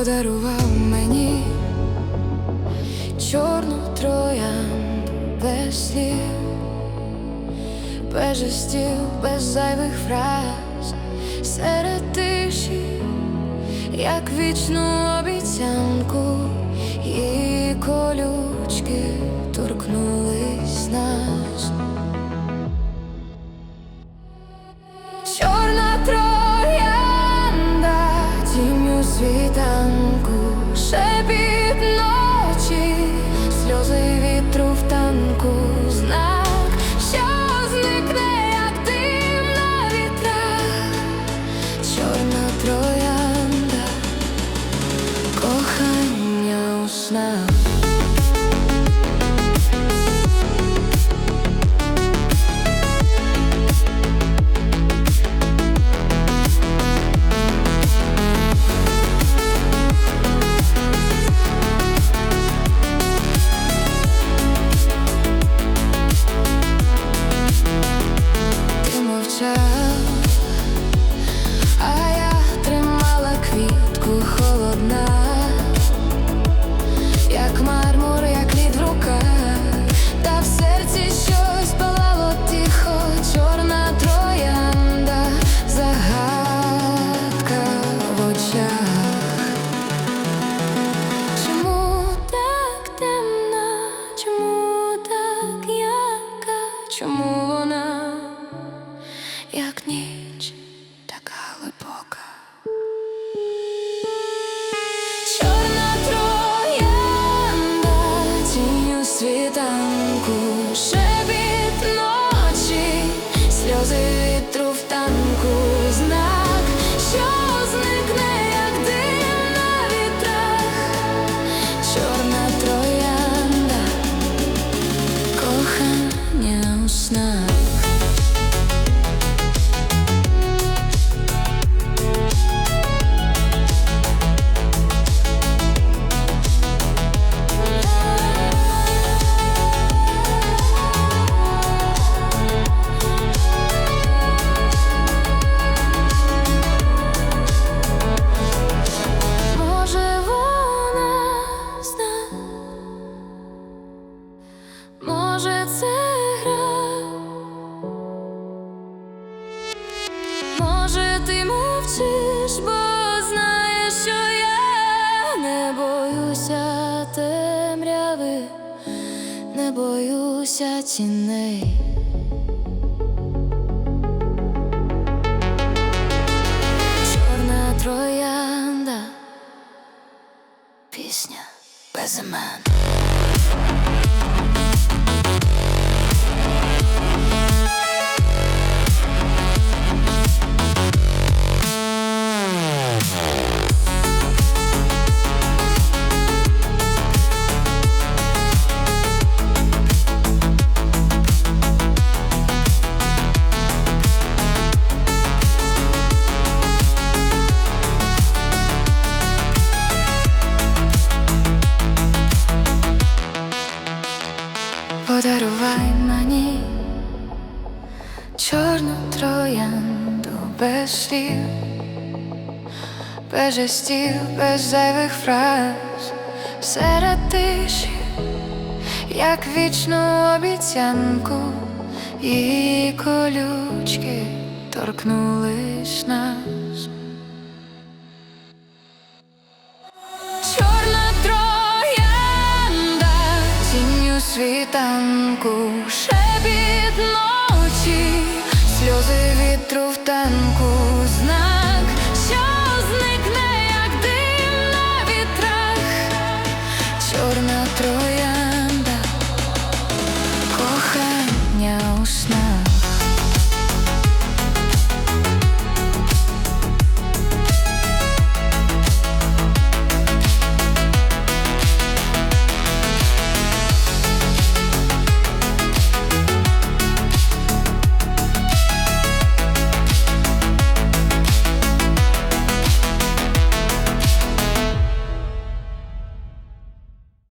подарував мені чорну троянду без слів, без жестів, без зайвих фраз, серед тиші, як вічну обіцянку, і колючки торкнулись нас. now. Не боюся тіней. Чорна троянда, пісня без імен. Чорну троянду без слів, без жестів, без зайвих фраз, серед тиші, як вічну обіцянку, і колючки торкнулись нас. Чорна троянда, тінь у світанку, вітру в.